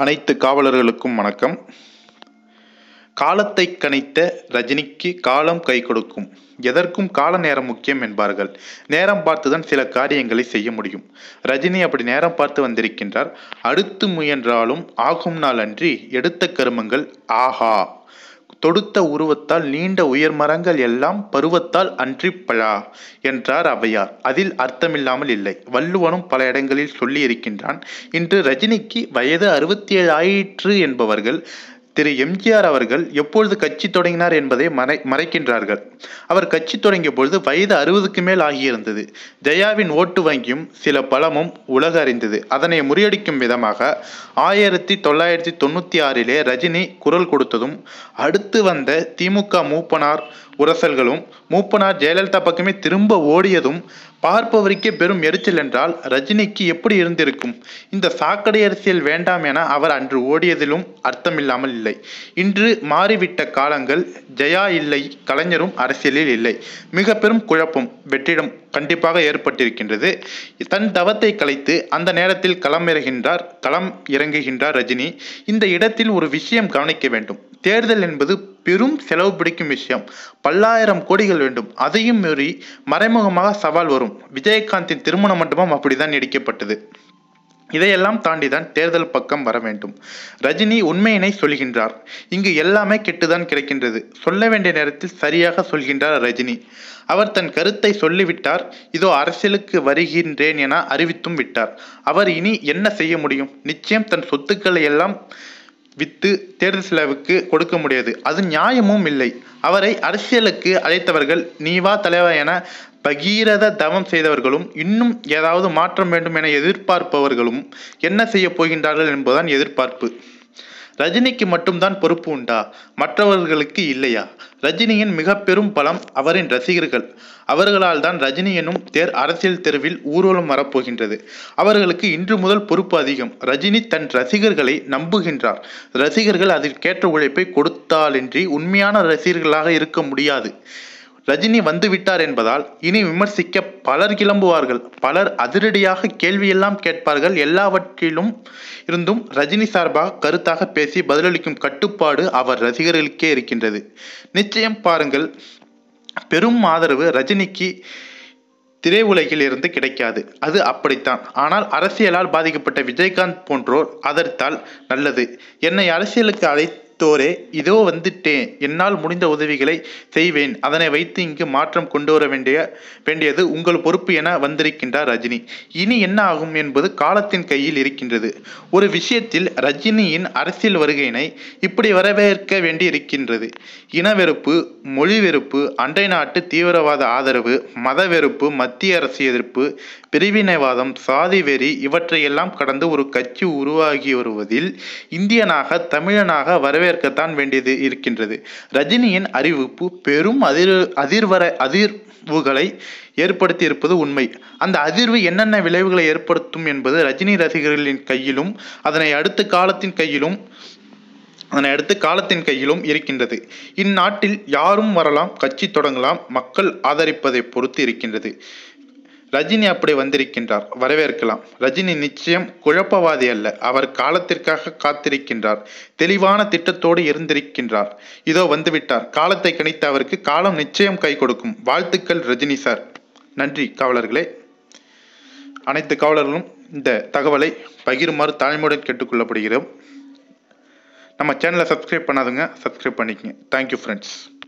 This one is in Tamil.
அனைத்து காவலர்களுக்கும் வணக்கம். காலத்தை கணித்த ரஜினிக்கு காலம் கை கொடுக்கும். எதற்கும் கால நேரம் முக்கியம் என்பார்கள். நேரம் பார்த்துதான் சில காரியங்களை செய்ய முடியும். ரஜினி அப்படி நேரம் பார்த்து வந்திருக்கின்றார். அடுத்து முயன்றாலும் ஆகும் நாள் அன்றி எடுத்த கருமங்கள் ஆஹா. தொடுத்த உருவத்தால் நீண்ட உயர் மரங்கள் எல்லாம் பருவத்தால் அன்றி பழா என்றார் அவையார் அதில் அர்த்தமில்லாமல் இல்லை. வள்ளுவனும் பல இடங்களில் சொல்லி இருக்கின்றான் இன்று ரஜினிக்கு வயது அறுபத்தி ஏழு ஆயிற்று என்பவர்கள் திரு எம்ஜிஆர் அவர்கள் எப்பொழுது கட்சி தொடங்கினார் என்பதை மறை மறைக்கின்றார்கள். அவர் கட்சி தொடங்கிய பொழுது வயது அறுபதுக்கு மேல் ஆகியிருந்தது. ஜெயாவின் ஓட்டு வங்கியும் சில பலமும் உலக அறிந்தது. அதனை முறியடிக்கும் விதமாக ஆயிரத்தி தொள்ளாயிரத்தி தொண்ணூற்றி ஆறிலே ரஜினி குரல் கொடுத்ததும் அடுத்து வந்த திமுக மூப்பனார் உரசல்களும் மூப்பனார் ஜெயலலிதா பக்கமே திரும்ப ஓடியதும் பார்ப்பவருக்கே பெரும் எரிச்சல் என்றால் ரஜினிக்கு எப்படி இருந்திருக்கும்? இந்த சாக்கடை அரசியல் வேண்டாம் என அவர் அன்று ஓடியதிலும் அர்த்தமில்லாமல் இல்லை. இன்று மாறிவிட்ட காலங்கள் ஜெயா இல்லை கலைஞரும் அரசியலில் இல்லை. மிக பெரும் குழப்பம் வெற்றிடம் கண்டிப்பாக ஏற்பட்டிருக்கின்றது. தன் தவத்தை கலைத்து அந்த நேரத்தில் களம் களம் இறங்குகின்றார் ரஜினி. இந்த இடத்தில் ஒரு விஷயம் கவனிக்க வேண்டும். தேர்தல் என்பது பெரும் செலவு பிடிக்கும் விஷயம். பல்லாயிரம் கோடிகள் வேண்டும். அதையும் மீறி மறைமுகமாக சவால் வரும். விஜயகாந்தின் திருமண மண்டபம் அப்படிதான் இடிக்கப்பட்டது. இதையெல்லாம் தாண்டிதான் தேர்தல் பக்கம் வர வேண்டும். ரஜினி உண்மையினை சொல்கின்றார். இங்கு எல்லாமே கெட்டுதான் கிடைக்கின்றது. சொல்ல வேண்டிய நேரத்தில் சரியாக சொல்கின்றார் ரஜினி. அவர் தன் கருத்தை சொல்லிவிட்டார். இதோ அரசியலுக்கு வருகின்றேன் என அறிவித்தும் விட்டார். அவர் இனி என்ன செய்ய முடியும்? நிச்சயம் தன் சொத்துக்களை எல்லாம் வித்து தேர்தல் செலவுக்கு கொடுக்க முடியாது. அது நியாயமும் இல்லை. அவரை அரசியலுக்கு அழைத்தவர்கள் நீவா தலைவர் தலைவா என பகீரத தவம் செய்தவர்களும் இன்னும் ஏதாவது மாற்றம் வேண்டும் என எதிர்பார்ப்பவர்களும் என்ன செய்ய போகின்றார்கள் என்பதுதான் எதிர்பார்ப்பு. ரஜினிக்கு மட்டும்தான் பொறுப்பு உண்டா? மற்றவர்களுக்கு இல்லையா? ரஜினியின் மிக பெரும் பலம் அவரின் ரசிகர்கள். அவர்களால் தான் ரஜினி எனும் தேர் அரசியல் தெருவில் ஊர்வலம் வரப்போகின்றது. அவர்களுக்கு இன்று முதல் பொறுப்பு அதிகம். ரஜினி தன் ரசிகர்களை நம்புகின்றார். ரசிகர்கள் அதற்கேற்ற உழைப்பை கொடுத்தாலின்றி உண்மையான ரசிகர்களாக இருக்க முடியாது. ரஜினி வந்துவிட்டார் என்பதால் இனி விமர்சிக்க பலர் கிளம்புவார்கள். பலர் அதிரடியாக கேள்வியெல்லாம் கேட்பார்கள். எல்லாவற்றிலும் இருந்தும் ரஜினி சார்பாக கருத்தாக பேசி பதிலளிக்கும் கட்டுப்பாடு அவர் ரசிகர்களுக்கே இருக்கின்றது. நிச்சயம் பாருங்கள் பெரும் ஆதரவு ரஜினிக்கு திரையுலகில் இருந்து கிடைக்காது. அது அப்படித்தான். ஆனால் அரசியலால் பாதிக்கப்பட்ட விஜயகாந்த் போன்றோர் அதர்த்தால் நல்லது. என்னை அரசியலுக்கு அழைத்தோரே இதோ வந்துட்டேன். என்னால் முடிந்த உதவிகளை செய்வேன். அதனை வைத்து இங்கு மாற்றம் கொண்டு வர வேண்டிய வேண்டியது உங்கள் பொறுப்பு என வந்திருக்கின்றார் ரஜினி. இனி என்ன ஆகும் என்பது காலத்தின் கையில் இருக்கின்றது. ஒரு விஷயத்தில் ரஜினியின் அரசியல் வருகையினை இப்படி வரவேற்க வேண்டி இருக்கின்றது இனவெறுப்பு மொழி வெறுப்பு அண்டை நாட்டு தீவிரவாத ஆதரவு மத வெறுப்பு மத்திய அரசு எதிர்ப்பு பிரிவினைவாதம் சாதி வெறி இவற்றையெல்லாம் கடந்து ஒரு கட்சி உருவாகி வருவதில் இந்தியனாக தமிழனாக வரவேற்கத்தான் வேண்டியது இருக்கின்றது. ரஜினியின் அறிவிப்பு பெரும் அதிர் அதிர்வர அதிர்வுகளை ஏற்படுத்தி இருப்பது உண்மை. அந்த அதிர்வு என்னென்ன விளைவுகளை ஏற்படுத்தும் என்பது ரஜினி ரசிகர்களின் கையிலும் அதனை அடுத்த காலத்தின் கையிலும் அதனை அடுத்து காலத்தின் கையிலும் இருக்கின்றது. இந்நாட்டில் யாரும் வரலாம் கட்சி தொடங்கலாம் மக்கள் ஆதரிப்பதை பொறுத்து இருக்கின்றது. ரஜினி அப்படி வந்திருக்கின்றார். வரவேற்கலாம். ரஜினி நிச்சயம் குழப்பவாதி அல்ல. அவர் காலத்திற்காக காத்திருக்கின்றார். தெளிவான திட்டத்தோடு இருந்திருக்கின்றார். இதோ வந்துவிட்டார். காலத்தை கணித்த அவருக்கு காலம் நிச்சயம் கை கொடுக்கும். வாழ்த்துக்கள் ரஜினி சார். நன்றி காவலர்களே. அனைத்து காவலர்களும் இந்த தகவலை பகிருமாறு தாழ்மையுடன் கேட்டுக்கொள்ளப்படுகிறோம். நம்ம சேனலை சப்ஸ்கிரைப் பண்ணாதுங்க. சப்ஸ்கிரைப் பண்ணிக்கங்க. Thank you friends